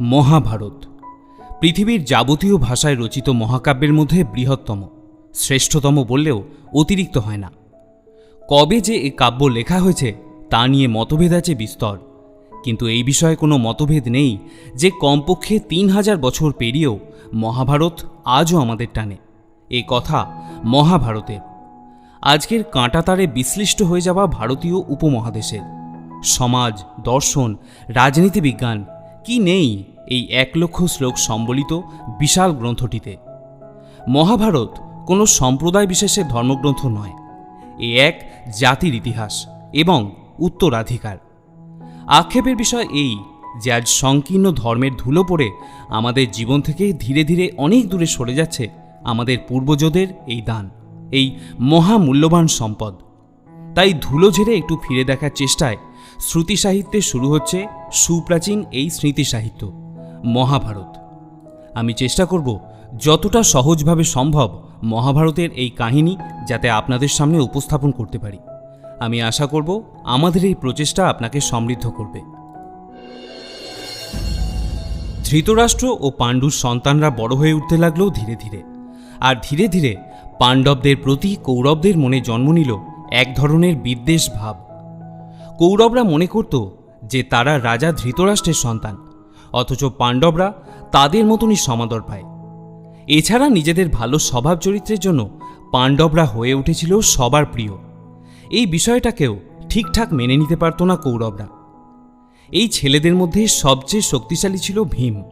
মহাভারত। পৃথিবীর যাবতীয় ভাষায় রচিত মহাকাব্যের মধ্যে বৃহত্তম, শ্রেষ্ঠতম বললেও অতিরিক্ত হয় না। কবে যে এ কাব্য লেখা হয়েছে, তা নিয়ে মতভেদ আছে বিস্তর। কিন্তু এই বিষয়ে কোনো মতভেদ নেই যে কমপক্ষে তিন হাজার বছর পেরিয়েও মহাভারত আজও আমাদের টানে। এ কথা মহাভারতের। আজকের কাঁটাতারে বিশ্লিষ্ট হয়ে যাওয়া ভারতীয় উপমহাদেশের। সমাজ, দর্শন, রাজনীতি বিজ্ঞান কি নেই এই এক লক্ষ শ্লোক সম্বলিত বিশাল গ্রন্থটিতে? মহাভারত কোনো সম্প্রদায় বিশেষে ধর্মগ্রন্থ নয়। এ এক জাতির ইতিহাস এবং উত্তরাধিকার। আক্ষেপের বিষয় এই যে আজ সংকীর্ণ ধর্মের ধুলো পড়ে আমাদের জীবন থেকে ধীরে ধীরে অনেক দূরে সরে যাচ্ছে আমাদের পূর্বজদের এই দান, এই মহামূল্যবান সম্পদ। তাই ধুলো ঝেড়ে একটু ফিরে দেখার চেষ্টায় শ্রুতি সাহিত্যে শুরু হচ্ছে সুপ্রাচীন এই স্মৃতি সাহিত্য মহাভারত। আমি চেষ্টা করব যতটা সহজভাবে সম্ভব মহাভারতের এই কাহিনী যাতে আপনাদের সামনে উপস্থাপন করতে পারি। আমি আশা করব আমাদের এই প্রচেষ্টা আপনাকে সমৃদ্ধ করবে। ধৃতরাষ্ট্র ও পাণ্ডুর সন্তানরা বড় হয়ে উঠতে লাগল ধীরে ধীরে। আর ধীরে ধীরে পাণ্ডবদের প্রতি কৌরবদের মনে জন্ম নিল এক ধরনের বিদ্বেষ ভাব। কৌরবরা মনে করত যে তারা রাজা ধৃতরাষ্ট্রের সন্তান, অথচ পাণ্ডবরা তাদের মতনই সমাদর পায়। এছাড়া নিজেদের ভালো স্বভাব চরিত্রের জন্য পাণ্ডবরা হয়ে উঠেছিল সবার প্রিয়। এই বিষয়টাকেও ঠিকঠাক মেনে নিতে পারত না কৌরবরা। এই ছেলেদের মধ্যে সবচেয়ে শক্তিশালী ছিল ভীম।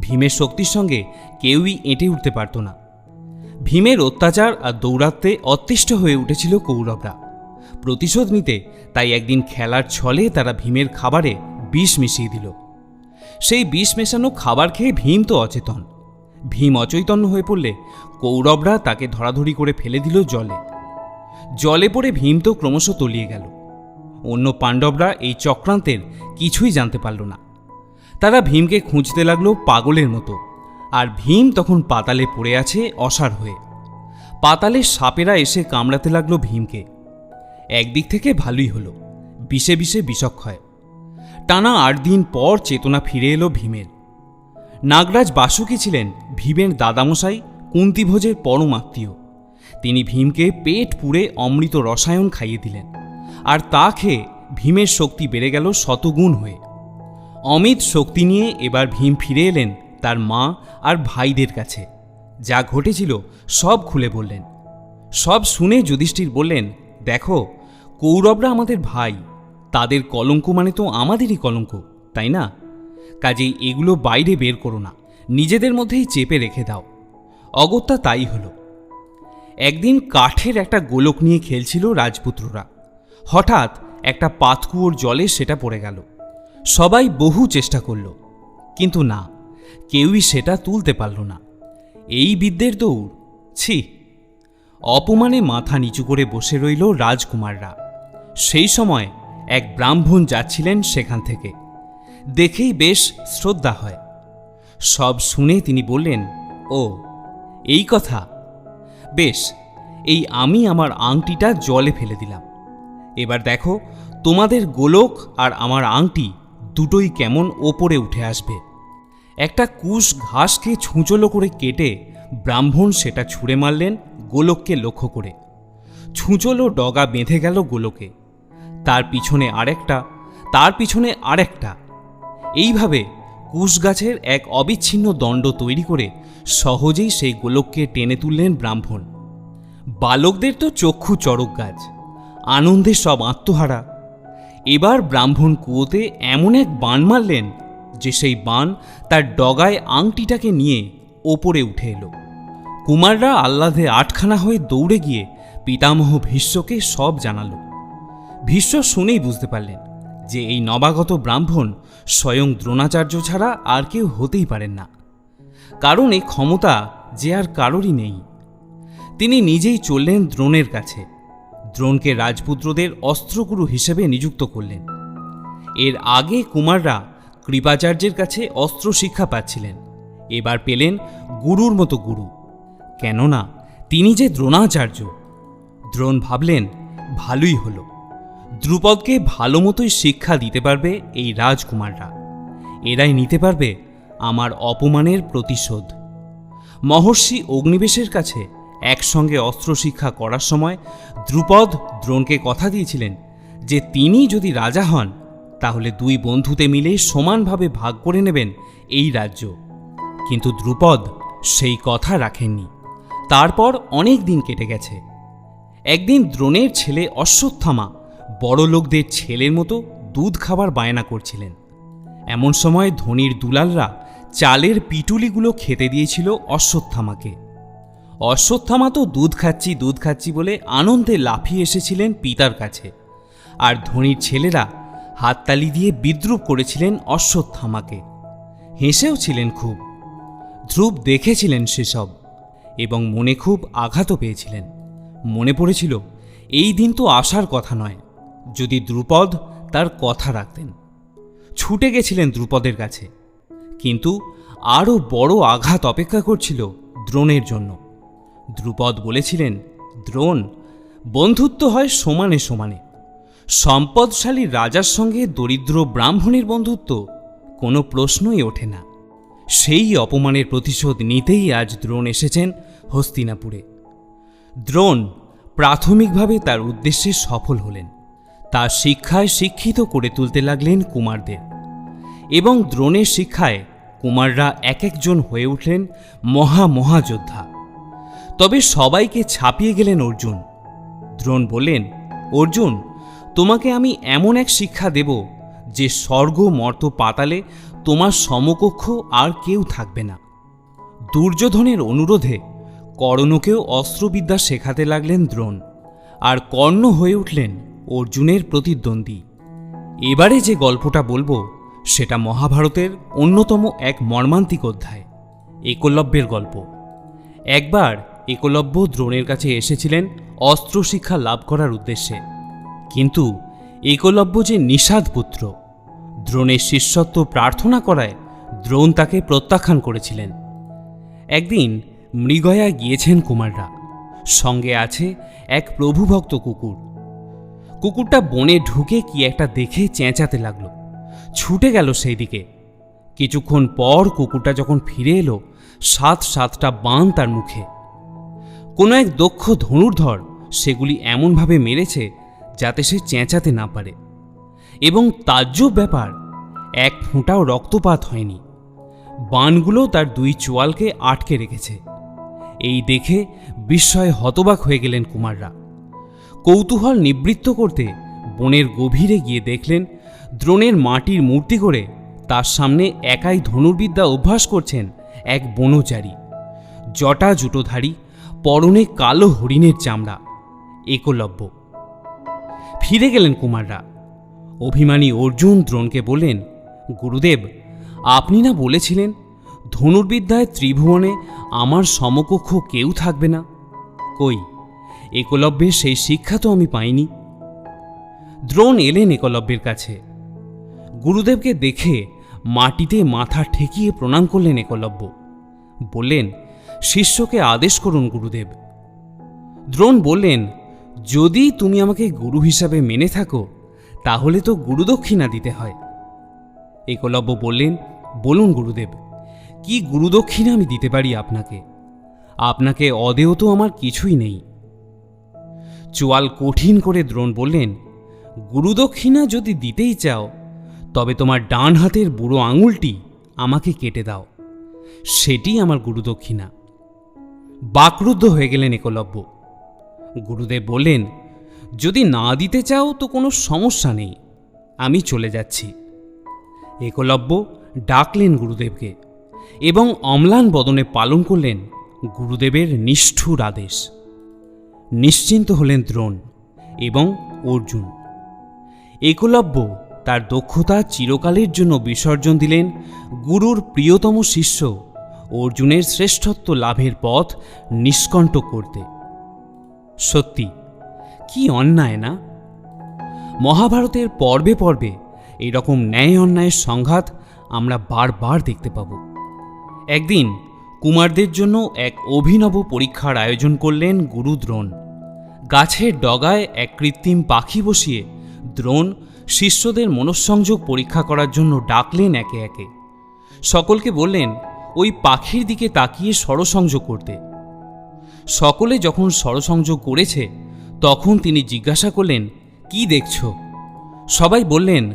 ভীমের শক্তির সঙ্গে কেউই এঁটে উঠতে পারত না। ভীমের অত্যাচার আর দৌরাত্মে অতিষ্ঠ হয়ে উঠেছিল কৌরবরা। প্রতিশোধ নিতে তাই একদিন খেলার ছলে তারা ভীমের খাবারে বিষ মিশিয়ে দিল। সেই বিষ মেশানো খাবার খেয়ে ভীম তো অচেতন। ভীম অচৈতন্য হয়ে পড়লে কৌরবরা তাকে ধরাধরি করে ফেলে দিল জলে। জলে পড়ে ভীম তো ক্রমশ তলিয়ে গেল। অন্য পাণ্ডবরা এই চক্রান্তের কিছুই জানতে পারল না। তারা ভীমকে খুঁজতে লাগল পাগলের মতো। আর ভীম তখন পাতালে পড়ে আছে অসার হয়ে। পাতালের সাপেরা এসে কামড়াতে লাগল ভীমকে। একদিক থেকে ভালোই হলো। বিষে বিষে বিষক্ষয় টানা আট দিন পর চেতনা ফিরে এলো ভীমের। নাগরাজ বাসুকি ছিলেন ভীমের দাদামশাই কুন্তিভোজের পরম আত্মীয় তিনি ভীমকে পেট পুড়ে অমৃত রসায়ন খাইয়ে দিলেন। আর তা খেয়ে ভীমের শক্তি বেড়ে গেল শতগুণ হয়ে। অমিত শক্তি নিয়ে এবার ভীম ফিরে এলেন তার মা আর ভাইদের কাছে। যা ঘটেছিল সব খুলে বললেন। সব শুনে যুধিষ্ঠির বললেন, দেখো কৌরবরা আমাদের ভাই। তাদের কলঙ্ক মানে তো আমাদেরই কলঙ্ক, তাই না? কাজেই এগুলো বাইরে বের করো না, নিজেদের মধ্যেই চেপে রেখে দাও। অগত্যা তাই হলো। একদিন কাঠের একটা গোলক নিয়ে খেলছিল রাজপুত্ররা। হঠাৎ একটা পাতকুয়োর জলে সেটা পড়ে গেল। সবাই বহু চেষ্টা করল, কিন্তু না, কেউই সেটা তুলতে পারল না। এই বিদ্যের দৌড়, ছি। অপমানে মাথা নিচু করে বসে রইল রাজকুমাররা। সেই সময় এক ব্রাহ্মণ যাচ্ছিলেন সেখান থেকে। দেখেই বেশ শ্রদ্ধা হয়। সব শুনে তিনি বললেন, ও, এই কথা। বেশ, এই আমি আমার আংটিটা জলে ফেলে দিলাম। এবার দেখো, তোমাদের গোলক আর আমার আংটি দুটোই কেমন ওপরে উঠে আসবে। একটা কুশ ঘাসকে ছুঁচলো করে কেটে ব্রাহ্মণ সেটা ছুঁড়ে মারলেন গোলককে লক্ষ্য করে। ছুঁচলো ডগা বেঁধে গেল গোলকে। তার পিছনে আরেকটা, তার পিছনে আরেকটা। এইভাবে কুশ গাছের এক অবিচ্ছিন্ন দণ্ড তৈরি করে সহজেই সেই গোলককে টেনে তুললেন ব্রাহ্মণ। বালকদের তো চক্ষু চড়ক গাছ আনন্দে সব আত্মহারা। এবার ব্রাহ্মণ কুয়োতে এমন এক বান মারলেন যে সেই বান তার ডগায় আংটিটাকে নিয়ে ওপরে উঠে এলো। কুমাররা আহ্লাদে আটখানা হয়ে দৌড়ে গিয়ে পিতামহ ভীষ্মকে সব জানালো। ভীষ্ম শুনেই বুঝতে পারলেন যে এই নবাগত ব্রাহ্মণ স্বয়ং দ্রোণাচার্য ছাড়া আর কেউ হতেই পারেন না। কারণ এই ক্ষমতা যে আর কারোরই নেই। তিনি নিজেই চললেন দ্রোণের কাছে। দ্রোণকে রাজপুত্রদের অস্ত্রগুরু হিসেবে নিযুক্ত করলেন। এর আগে কুমাররা কৃপাচার্যের কাছে অস্ত্র শিক্ষা পাচ্ছিলেন। এবার পেলেন গুরুর মতো গুরু। কেননা তিনি যে দ্রোণাচার্য, দ্রোণ ভাবলেন, ভালোই হলো। দ্রুপদকে ভালো মতোই শিক্ষা দিতে পারবে এই রাজকুমাররা। এরাই নিতে পারবে আমার অপমানের প্রতিশোধ। মহর্ষি অগ্নিবেশের কাছে একসঙ্গে অস্ত্র শিক্ষা করার সময় দ্রুপদ দ্রোণকে কথা দিয়েছিলেন যে তিনি যদি রাজা হন, তাহলে দুই বন্ধুতে মিলে সমানভাবে ভাগ করে নেবেন এই রাজ্য। কিন্তু দ্রুপদ সেই কথা রাখেননি। তারপর অনেক দিন কেটে গেছে। একদিন দ্রোণের ছেলে অশ্বত্থামা বড় লোকদের ছেলের মতো দুধ খাবার বায়না করছিলেন। এমন সময় ধনির দুলালরা চালের পিটুলিগুলো খেতে দিয়েছিল অশ্বত্থামাকে। অশ্বত্থামা তো দুধ খাচ্ছি দুধ খাচ্ছি বলে আনন্দে লাফিয়ে এসেছিলেন পিতার কাছে। আর ধনির ছেলেরা হাততালি দিয়ে বিদ্রুপ করেছিলেন অশ্বত্থামাকে। হেসেও ছিলেন খুব। ধ্রুব দেখেছিলেন সেসব এবং মনে খুব আঘাতও পেয়েছিলেন। মনে পড়েছিল, এই দিন তো আসার কথা নয়। যদি দ্রুপদ তার কথা রাখতেন। ছুটে গেছিলেন দ্রুপদের কাছে। কিন্তু আরও বড় আঘাত অপেক্ষা করছিল দ্রোণের জন্য। দ্রুপদ বলেছিলেন, দ্রোণ, বন্ধুত্ব হয় সমানে সমানে। সম্পদশালী রাজার সঙ্গে দরিদ্র ব্রাহ্মণের বন্ধুত্ব কোনো প্রশ্নই ওঠে না। সেই অপমানের প্রতিশোধ নিতেই আজ দ্রোণ এসেছেন হস্তিনাপুরে। দ্রোণ প্রাথমিকভাবে তার উদ্দেশ্যে সফল হলেন। তার শিক্ষায় শিক্ষিত করে তুলতে লাগলেন কুমারদের। এবং দ্রোণের শিক্ষায় কুমাররা এক একজন হয়ে উঠলেন মহা মহাযোদ্ধা। তবে সবাইকে ছাপিয়ে গেলেন অর্জুন। দ্রোণ বললেন, অর্জুন, তোমাকে আমি এমন এক শিক্ষা দেব যে স্বর্গ মর্ত পাতালে তোমার সমকক্ষ আর কেউ থাকবে না। দুর্যোধনের অনুরোধে কর্ণকেও অস্ত্রবিদ্যা শেখাতে লাগলেন দ্রোণ। আর কর্ণ হয়ে উঠলেন অর্জুনের প্রতিদ্বন্দ্বী। এবারে যে গল্পটা বলব, সেটা মহাভারতের অন্যতম এক মর্মান্তিক অধ্যায়, একলব্যের গল্প। একবার একলব্য দ্রোণের কাছে এসেছিলেন অস্ত্র শিক্ষা লাভ করার উদ্দেশ্যে। কিন্তু একলব্য যে নিষাদ পুত্র, দ্রোণের শিষ্যত্ব প্রার্থনা করায় দ্রোণ তাকে প্রত্যাখ্যান করেছিলেন। একদিন মৃগয়া গিয়েছেন কুমাররা, সঙ্গে আছে এক প্রভুভক্ত কুকুর। কুকুরটা বনে ঢুকে কি একটা দেখে চেঁচাতে লাগল। ছুটে গেল সেই দিকে কিছুক্ষণ পর কুকুরটা যখন ফিরে এলো, সাত সাতটা বান তার মুখে। কোনো এক দক্ষ ধনুর্ধর সেগুলি এমনভাবে মেরেছে যাতে সে চেঁচাতে না পারে। এবং তাজ্জব ব্যাপার, এক ফোঁটাও রক্তপাত হয়নি। বানগুলো তার দুই চোয়ালকে আটকে রেখেছে। এই দেখে বিস্ময়ে হতবাক হয়ে গেলেন কুমাররা। কৌতূহল নিবৃত্ত করতে বনের গভীরে গিয়ে দেখলেন, দ্রোণের মাটির মূর্তি করে তার সামনে একাই ধনুর্বিদ্যা অভ্যাস করছেন এক বনচারী। জটা জুটোধারী, পরনে কালো হরিণের চামড়া, একলব্য। ফিরে গেলেন কুমাররা। অভিমানী অর্জুন দ্রোণকে বললেন, গুরুদেব, আপনি না বলেছিলেন ধনুর্বিদ্যায় ত্রিভুবনে আমার সমকক্ষ কেউ থাকবে না? কই? একলব্যের সেই শিক্ষা তো আমি পাইনি। দ্রোণ এলেন একলব্যের কাছে। গুরুদেবকে দেখে মাটিতে মাথা ঠেকিয়ে প্রণাম করলেন একলব্য। বললেন, শিষ্যকে আদেশ করুন গুরুদেব। দ্রোণ বললেন, যদি তুমি আমাকে গুরু হিসাবে মেনে থাকো, তাহলে তো গুরুদক্ষিণা দিতে হয়। একলব্য বললেন, বলুন গুরুদেব, কি গুরুদক্ষিণা আমি দিতে পারি আপনাকে? আপনাকে অদেয় তো আমার কিছুই নেই। চোয়াল কঠিন করে দ্রোণ বললেন, গুরুদক্ষিণা যদি দিতেই চাও, তবে তোমার ডান হাতের বুড়ো আঙুলটি আমাকে কেটে দাও। সেটি আমার গুরুদক্ষিণা। বাকরুদ্ধ হয়ে গেলেন একলব্য। গুরুদেব বললেন, যদি না দিতে চাও তো কোনো সমস্যা নেই, আমি চলে যাচ্ছি। একলব্য ডাকলেন গুরুদেবকে এবং অম্লান বদনে পালন করলেন গুরুদেবের নিষ্ঠুর আদেশ। নিশ্চিন্ত হলেন দ্রোণ এবং অর্জুন। একলব্য তার দক্ষতা চিরকালের জন্য বিসর্জন দিলেন গুরুর প্রিয়তম শিষ্য অর্জুনের শ্রেষ্ঠত্ব লাভের পথ নিষ্কণ্ঠ করতে। সত্যি, কি অন্যায় না? মহাভারতের পর্বে পর্বে এরকম ন্যায় অন্যায়ের সংঘাত আমরা বারবার দেখতে পাব। একদিন কুমারদের জন্য এক অভিনব পরীক্ষার আয়োজন করলেন গুরু দ্রোণ। গাছের ডগায় এক কৃত্রিম পাখি বসিয়ে দ্রোণ শিষ্যদের মনঃসংযোগ পরীক্ষা করার জন্য ডাকলেন একে একে। সকলকে বললেন, ওই পাখির দিকে তাকিয়ে স্বরসংযোগ করতে। সকলে যখন স্বরসংযোগ করেছে, তখন তিনি জিজ্ঞাসা করলেন, কি দেখছ? সবাই বললেন,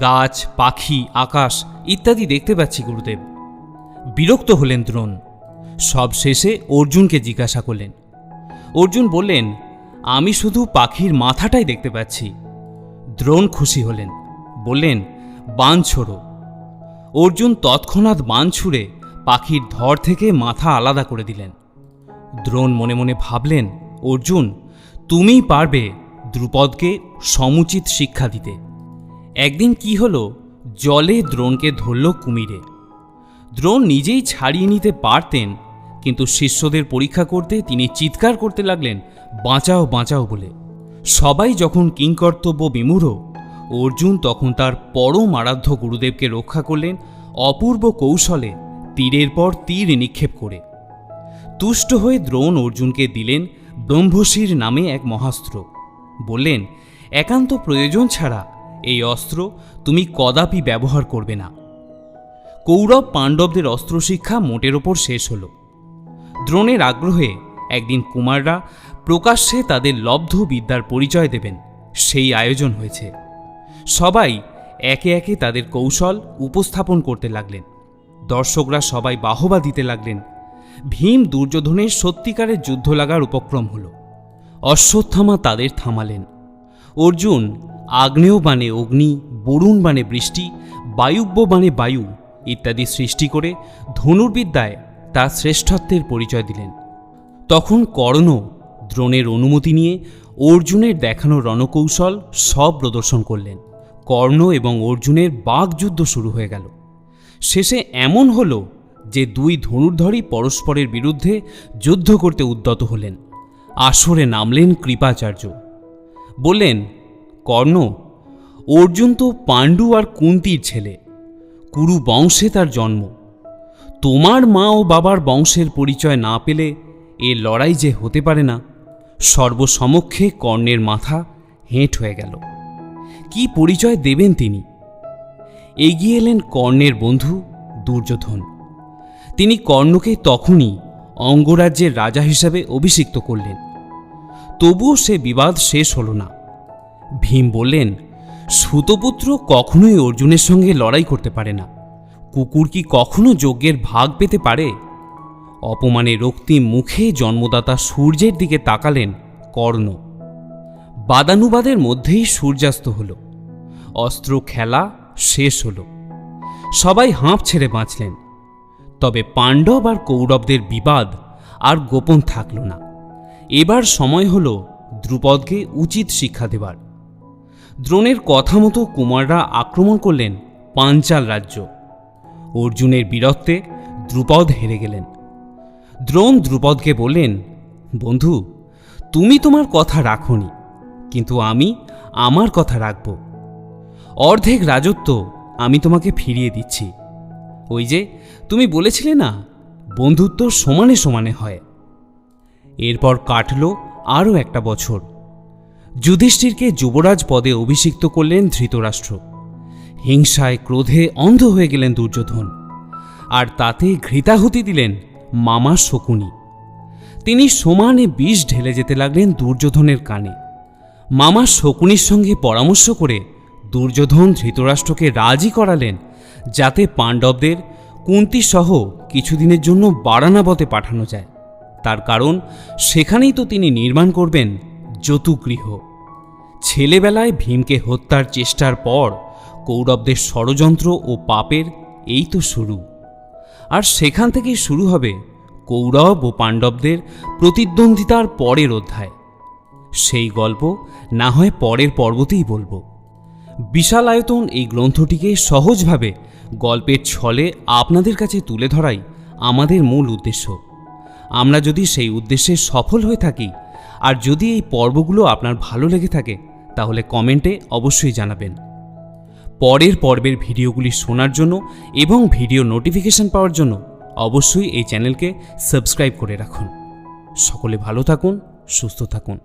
গাছ, পাখি, আকাশ ইত্যাদি দেখতে পাচ্ছি, গুরুদেব। বিরক্ত হলেন দ্রোণ। সব শেষে অর্জুনকে জিজ্ঞাসা করলেন। অর্জুন বললেন আমি শুধু পাখির মাথাটাই দেখতে পাচ্ছি। দ্রোণ খুশি হলেন, বললেন, বান ছোড়ো। অর্জুন তৎক্ষণাৎ বান ছুঁড়ে পাখির ধর থেকে মাথা আলাদা করে দিলেন। দ্রোণ মনে মনে ভাবলেন, অর্জুন, তুমিই পারবে দ্রুপদকে সমুচিত শিক্ষা দিতে। একদিন কি হলো, জলে দ্রোণকে ধরল কুমিরে। দ্রোণ নিজেই ছাড়িয়ে নিতে পারতেন কিন্তু শিষ্যদের পরীক্ষা করতে তিনি চিৎকার করতে লাগলেন, বাঁচাও বাঁচাও বলে। সবাই যখন কিংকর্তব্য বিমূঢ়, অর্জুন তখন তার পরম আরাধ্য গুরুদেবকে রক্ষা করলেন অপূর্ব কৌশলে তীরের পর তীর নিক্ষেপ করে। তুষ্ট হয়ে দ্রোণ অর্জুনকে দিলেন ব্রহ্মশির নামে এক মহাস্ত্র। বললেন, একান্ত প্রয়োজন ছাড়া এই অস্ত্র তুমি কদাপি ব্যবহার করবে না। কৌরব পাণ্ডবদের অস্ত্রশিক্ষা মোটের ওপর শেষ হল। দ্রোণের আগ্রহে একদিন কুমাররা প্রকাশ্যে তাদের লব্ধ বিদ্যার পরিচয় দেবেন। সেই আয়োজন হয়েছে। সবাই একে একে তাদের কৌশল উপস্থাপন করতে লাগলেন। দর্শকরা সবাই বাহবা দিতে লাগলেন। ভীম দুর্যোধনের সত্যিকারের যুদ্ধ লাগার উপক্রম হল। অশ্বত্থামা তাদের থামালেন। অর্জুন আগ্নেয় বাণে অগ্নি, বরুণ বাণে বৃষ্টি, বায়ুব্য বাণে বায়ু ইত্যাদি সৃষ্টি করে ধনুর্বিদ্যায় তার শ্রেষ্ঠত্বের পরিচয় দিলেন। তখন কর্ণ দ্রোণের অনুমতি নিয়ে অর্জুনের দেখানো রণকৌশল সব প্রদর্শন করলেন। কর্ণ এবং অর্জুনের বাগযুদ্ধ শুরু হয়ে গেল। শেষে এমন হল যে দুই ধনুর্ধরই পরস্পরের বিরুদ্ধে যুদ্ধ করতে উদ্যত হলেন। আসরে নামলেন কৃপাচার্য। বললেন, কর্ণ, অর্জুন তো পাণ্ডু আর কুন্তির ছেলে। কুরু বংশে তার জন্ম। তোমার মা ও বাবার বংশের পরিচয় না পেলে এ লড়াই যে হতে পারে না। সর্বসমক্ষে কর্ণের মাথা হেঁট হয়ে গেল। কি পরিচয় দেবেন তিনি? এগিয়ে এলেন কর্ণের বন্ধু দুর্যোধন। তিনি কর্ণকে তখনই অঙ্গরাজ্যের রাজা হিসাবে অভিষিক্ত করলেন। তবুও সে বিবাদ শেষ হল না। ভীম বললেন, সুতপুত্র কখনোই অর্জুনের সঙ্গে লড়াই করতে পারে না। কুকুর কি কখনো যজ্ঞের ভাগ পেতে পারে? অপমানে রক্তিম মুখে জন্মদাতা সূর্যের দিকে তাকালেন কর্ণ। বাদানুবাদের মধ্যেই সূর্যাস্ত হল। অস্ত্র খেলা শেষ হল। সবাই হাঁপ ছেড়ে বাঁচলেন। তবে পাণ্ডব আর কৌরবদের বিবাদ আর গোপন থাকল না। এবার সময় হল দ্রুপদকে উচিত শিক্ষা দেবার। দ্রোণের কথা মতো কুমাররা আক্রমণ করলেন পাঞ্চাল রাজ্য। অর্জুনের বীরত্বে দ্রুপদ হেরে গেলেন। দ্রোণ দ্রুপদকে বললেন, বন্ধু, তুমি তোমার কথা রাখনি, কিন্তু আমি আমার কথা রাখব। অর্ধেক রাজত্ব আমি তোমাকে ফিরিয়ে দিচ্ছি। ওই যে, তুমি বলেছিলে না, বন্ধুত্ব সমানে সমানে হয়। এরপর কাটল আরও একটা বছর। যুধিষ্ঠিরকে যুবরাজ পদে অভিষিক্ত করলেন ধৃতরাষ্ট্র। হিংসায় ক্রোধে অন্ধ হয়ে গেলেন দুর্যোধন। আর তাতে ঘৃতাহুতি দিলেন মামা শকুনি। তিনি সমানে বিষ ঢেলে যেতে লাগলেন দুর্যোধনের কানে। মামা শকুনির সঙ্গে পরামর্শ করে দুর্যোধন ধৃতরাষ্ট্রকে রাজি করালেন, যাতে পাণ্ডবদের কুন্তিসহ কিছুদিনের জন্য বারানাবতে পাঠানো যায়। তার কারণ, সেখানেই তো তিনি নির্মাণ করবেন যতুগৃহ ছেলেবেলায় ভীমকে হত্যার চেষ্টার পর কৌরবদের ষড়যন্ত্র ও পাপের এই তো শুরু। আর সেখান থেকেই শুরু হবে কৌরব ও পাণ্ডবদের প্রতিদ্বন্দ্বিতার পরের অধ্যায়। সেই গল্প না হয় পরের পর্বতেই বলব। বিশাল আয়তন এই গ্রন্থটিকে সহজভাবে গল্পের ছলে আপনাদের কাছে তুলে ধরাই আমাদের মূল উদ্দেশ্য। আমরা যদি সেই উদ্দেশ্যে সফল হয়ে থাকি, আর যদি এই পর্বগুলো আপনার ভালো লেগে থাকে, তাহলে কমেন্টে অবশ্যই জানাবেন। পরের পর্বের ভিডিওগুলি শোনার জন্য এবং ভিডিও নোটিফিকেশন পাওয়ার জন্য অবশ্যই এই চ্যানেলকে সাবস্ক্রাইব করে রাখুন। সকলে ভালো থাকুন, সুস্থ থাকুন।